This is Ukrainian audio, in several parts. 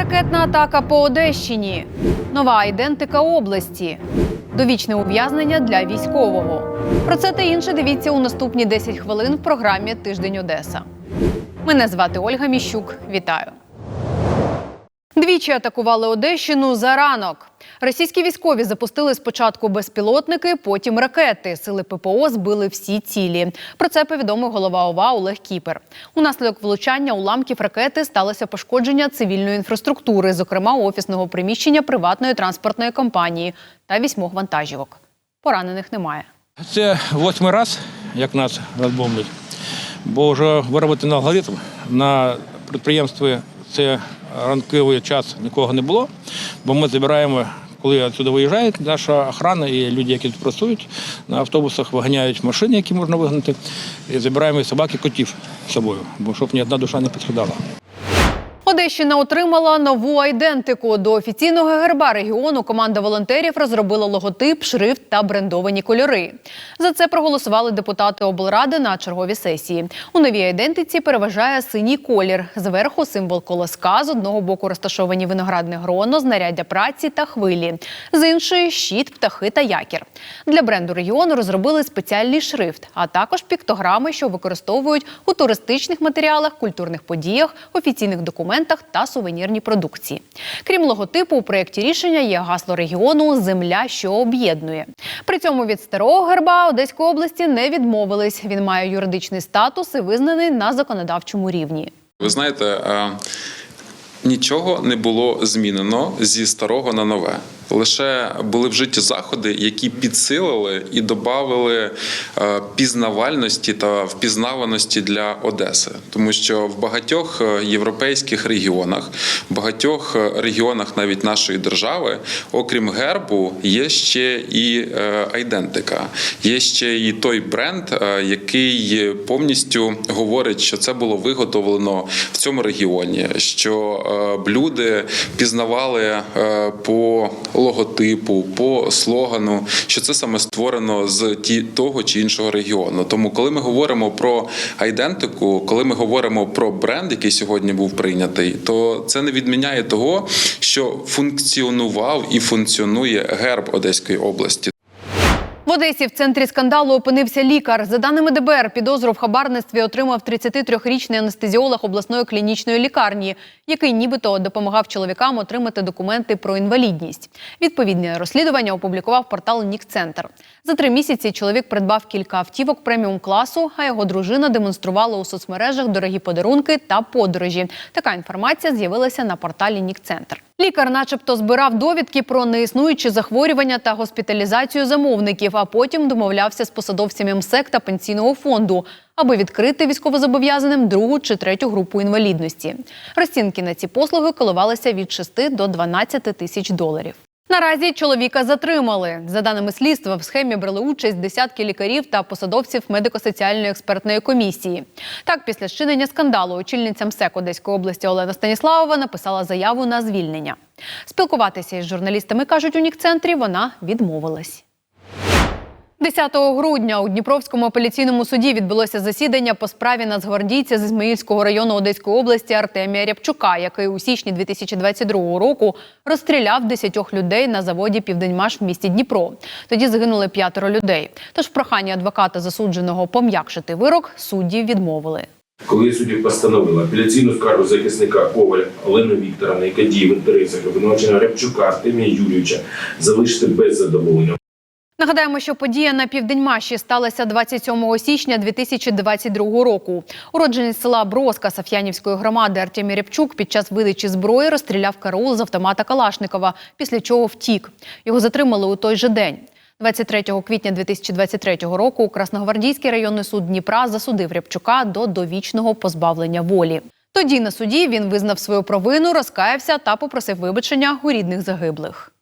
Ракетна атака по Одещині. Нова ідентика області. Довічне ув'язнення для військового. Про це та інше дивіться у наступні 10 хвилин в програмі Тиждень Одеса. Мене звати Ольга Міщук. Вітаю. Двічі атакували Одещину за ранок. Російські військові запустили спочатку безпілотники, потім ракети. Сили ППО збили всі цілі. Про це повідомив голова ОВА Олег Кіпер. Унаслідок влучання уламків ракети сталося пошкодження цивільної інфраструктури, зокрема офісного приміщення приватної транспортної компанії та вісьмох вантажівок. Поранених немає. Це восьмий раз, як нас розбомблять, бо вже виробити алгоритм на підприємстві це ранковий час нікого не було, бо ми забираємо, коли відсюди виїжджає наша охрана і люди, які тут працюють, на автобусах виганяють машини, які можна вигнати, і забираємо собак, і котів з собою, бо щоб ні одна душа не пострадала. Одещина отримала нову айдентику. До офіційного герба регіону команда волонтерів розробила логотип, шрифт та брендовані кольори. За це проголосували депутати облради на черговій сесії. У новій айдентиці переважає синій колір. Зверху символ колоска. З одного боку розташовані виноградне гроно, знаряддя праці та хвилі. З іншої щит, птахи та якір. Для бренду регіону розробили спеціальний шрифт, а також піктограми, що використовують у туристичних матеріалах, культурних подіях, офіційних документах та сувенірній продукції. Крім логотипу, у проєкті рішення є гасло регіону Земля, що об'єднує. При цьому від старого герба Одеської області не відмовились. Він має юридичний статус і визнаний на законодавчому рівні. Ви знаєте, е, нічого не було змінено зі старого на нове. Лише були вжиті заходи, які підсилили і додали е, пізнавальності та впізнаваності для Одеси, тому що в багатьох е, європейських регіонах, в багатьох е, регіонах навіть нашої держави, окрім гербу, є ще і айдентика, є ще і той бренд, який повністю говорить, що це було виготовлено в цьому регіоні, що люди пізнавали по логотипу, по слогану, що це саме створено з ті того чи іншого регіону. Тому, коли ми говоримо про айдентику, коли ми говоримо про бренд, який сьогодні був прийнятий, то це не відміняє того, що функціонував і функціонує герб Одеської області. В Одесі в центрі скандалу опинився лікар. За даними ДБР, підозру в хабарництві отримав 33-річний анестезіолог обласної клінічної лікарні, який нібито допомагав чоловікам отримати документи про інвалідність. Відповідне розслідування опублікував портал Нікцентр. За три місяці чоловік придбав кілька автівок преміум класу, а його дружина демонструвала у соцмережах дорогі подарунки та подорожі. Така інформація з'явилася на порталі Нікцентр. Лікар, начебто, збирав довідки про неіснуючі захворювання та госпіталізацію замовників, а потім домовлявся з посадовцями МСЕК та пенсійного фонду, аби відкрити військовозобов'язаним другу чи третю групу інвалідності. Розцінки на ці послуги коливалися від 6 до 12 тисяч доларів. Наразі чоловіка затримали. За даними слідства, в схемі брали участь десятки лікарів та посадовців медико-соціальної експертної комісії. Так, після щинення скандалу очільниця МСЕК Одеської області Олена Станіславова написала заяву на звільнення. Спілкуватися із журналістами кажуть у Нікцентрі, вона відмовилась. 10 грудня у Дніпровському апеляційному суді відбулося засідання по справі нацгвардійця з Ізмаїльського району Одеської області Артемія Рябчука, який у січні 2022 року розстріляв 10 людей на заводі Південьмаш в місті Дніпро. Тоді загинули п'ятеро людей. Тож в проханні адвоката засудженого пом'якшити вирок судді відмовили. Коли судді постановила апеляційну скаргу захисника Коваля Олени Вікторовни, яка діє в інтересах обвинувачення Рябчука Артемія Юрійовича, залишити без задоволення. Нагадаємо, що подія на південьмаші сталася 27 січня 2022 року. Уродженець села Броска Саф'янівської громади Артемій Рябчук під час видачі зброї розстріляв караул з автомата Калашникова, після чого втік. Його затримали у той же день. 23 квітня 2023 року Красногвардійський районний суд Дніпра засудив Рябчука до довічного позбавлення волі. Тоді на суді він визнав свою провину, розкаявся та попросив вибачення у рідних загиблих.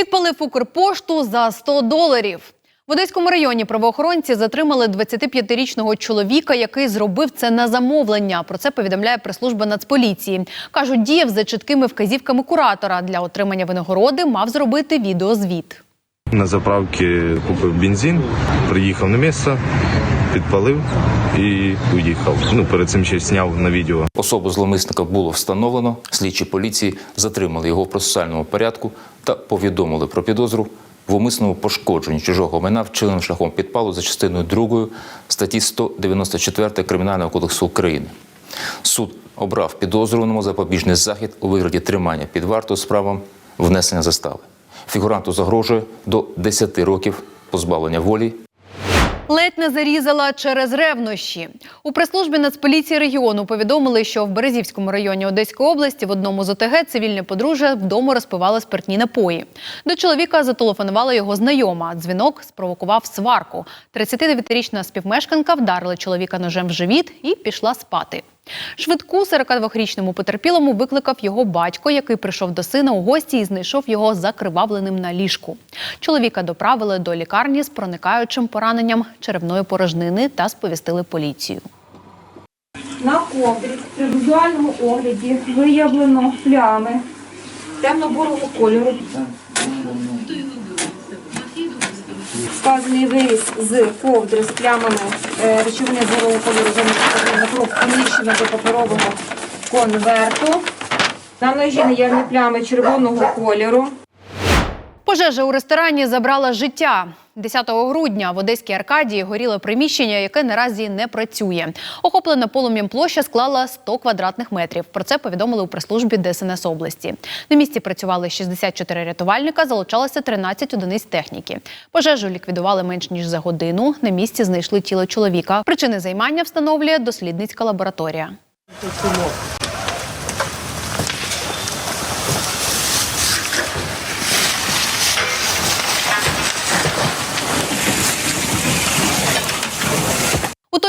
Підпалив Укрпошту за 100 доларів. В Одеському районі правоохоронці затримали 25-річного чоловіка, який зробив це на замовлення. Про це повідомляє прес-служба Нацполіції. Кажуть, діяв за чіткими вказівками куратора. Для отримання винагороди мав зробити відеозвіт. На заправці купив бензин, приїхав на місце, підпалив і уїхав. Ну, перед цим ще зняв на відео. Особу зловмисника було встановлено. Слідчі поліції затримали його в процесуальному порядку та повідомили про підозру в умисному пошкодженні чужого майна вчиненим шляхом підпалу за частиною 2 статті 194 Кримінального кодексу України. Суд обрав підозрюваному запобіжний захід у вигляді тримання під вартою з правом внесення застави. Фігуранту загрожує до 10 років позбавлення волі Ледь не зарізала через ревнощі. У прес-службі Нацполіції регіону повідомили, що в Березівському районі Одеської області в одному з ОТГ цивільне подружжя вдома розпивали спиртні напої. До чоловіка зателефонувала його знайома. Дзвінок спровокував сварку. 39-річна співмешканка вдарила чоловіка ножем в живіт і пішла спати. Швидку 42-річному потерпілому викликав його батько, який прийшов до сина у гості і знайшов його закривавленим на ліжку. Чоловіка доправили до лікарні з проникаючим пораненням черевної порожнини та сповістили поліцію. На ковдрі при візуальному огляді виявлено плями темно-бурого кольору. Вказаний виріз з ковдри з плямами е, речовини зорового кольору замість кров поміщена до паперового конверту. На ножі наявні плями червоного кольору. Пожежа у ресторані забрала життя. 10 грудня в Одеській Аркадії горіло приміщення, яке наразі не працює. Охоплена полум'ям площа склала 100 квадратних метрів. Про це повідомили у прес-службі ДСНС області. На місці працювали 64 рятувальника, залучалося 13 одиниць техніки. Пожежу ліквідували менш ніж за годину. На місці знайшли тіло чоловіка. Причини займання встановлює дослідницька лабораторія.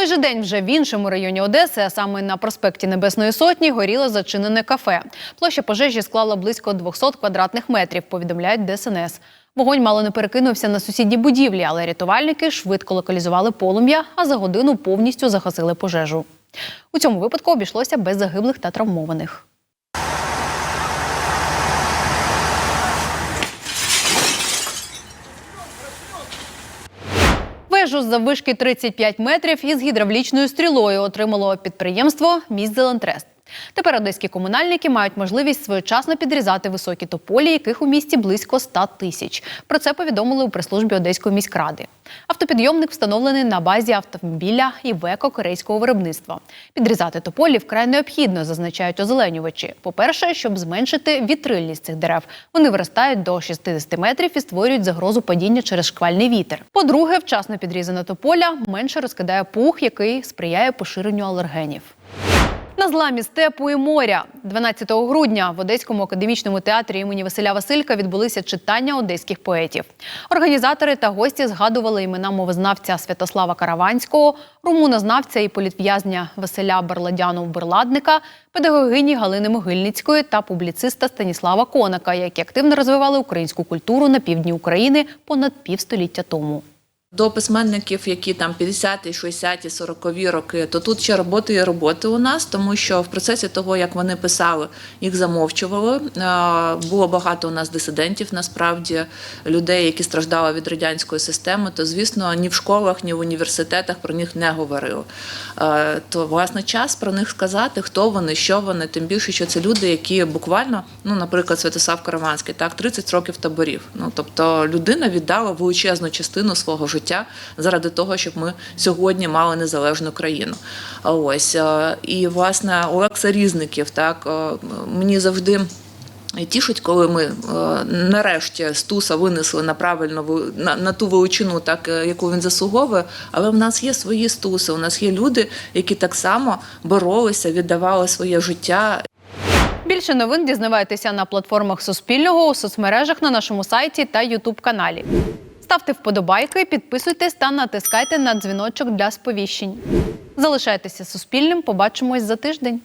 Той же день вже в іншому районі Одеси, а саме на проспекті Небесної Сотні, горіло зачинене кафе. Площа пожежі склала близько 200 квадратних метрів, повідомляють ДСНС. Вогонь мало не перекинувся на сусідні будівлі, але рятувальники швидко локалізували полум'я, а за годину повністю загасили пожежу. У цьому випадку обійшлося без загиблих та травмованих. Вежу з заввишки 35 метрів із гідравлічною стрілою отримало підприємство «Міст Зелентрест». Тепер одеські комунальники мають можливість своєчасно підрізати високі тополі, яких у місті близько 100 тисяч. Про це повідомили у прес-службі Одеської міськради. Автопідйомник встановлений на базі автомобіля Івеко корейського виробництва. Підрізати тополі вкрай необхідно, зазначають озеленювачі. По-перше, щоб зменшити вітрильність цих дерев. Вони виростають до 60 метрів і створюють загрозу падіння через шквальний вітер. По-друге, вчасно підрізана тополя менше розкидає пух, який сприяє поширенню алергенів. На зламі степу і моря 12 грудня в Одеському академічному театрі імені Василя Василька відбулися читання одеських поетів. Організатори та гості згадували імена мовознавця Святослава Караванського, румунознавця і політв'язня Василя Барладяну-Берладника, педагогині Галини Могильницької та публіциста Станіслава Конака, які активно розвивали українську культуру на півдні України понад півстоліття тому. До письменників, які там 50-ті, 60-ті, 40-ві роки, то тут ще роботи і роботи у нас, тому що в процесі того, як вони писали, їх замовчували. Е, Було багато у нас дисидентів, насправді людей, які страждали від радянської системи. То звісно, ні в школах, ні в університетах про них не говорили. Е, То власне час про них сказати, хто вони, що вони, тим більше, що це люди, які буквально, ну, наприклад, Святослав Караванський, так 30 років таборів. Ну тобто людина віддала величезну частину свого життя заради того, щоб ми сьогодні мали незалежну країну. Ось е, і власне Олекса Різників, так е, мені завжди. Тішить, коли ми е, нарешті з туса винесли на правильну ви- на, на ту величину, так е, яку він заслуговує. Але в нас є свої стуси. У нас є люди, які так само боролися, віддавали своє життя Більше новин дізнавайтеся на платформах Суспільного, у соцмережах на нашому сайті та Ютуб каналі. Ставте вподобайки, підписуйтесь та натискайте на дзвіночок для сповіщень. Залишайтеся суспільним. Побачимось за тиждень.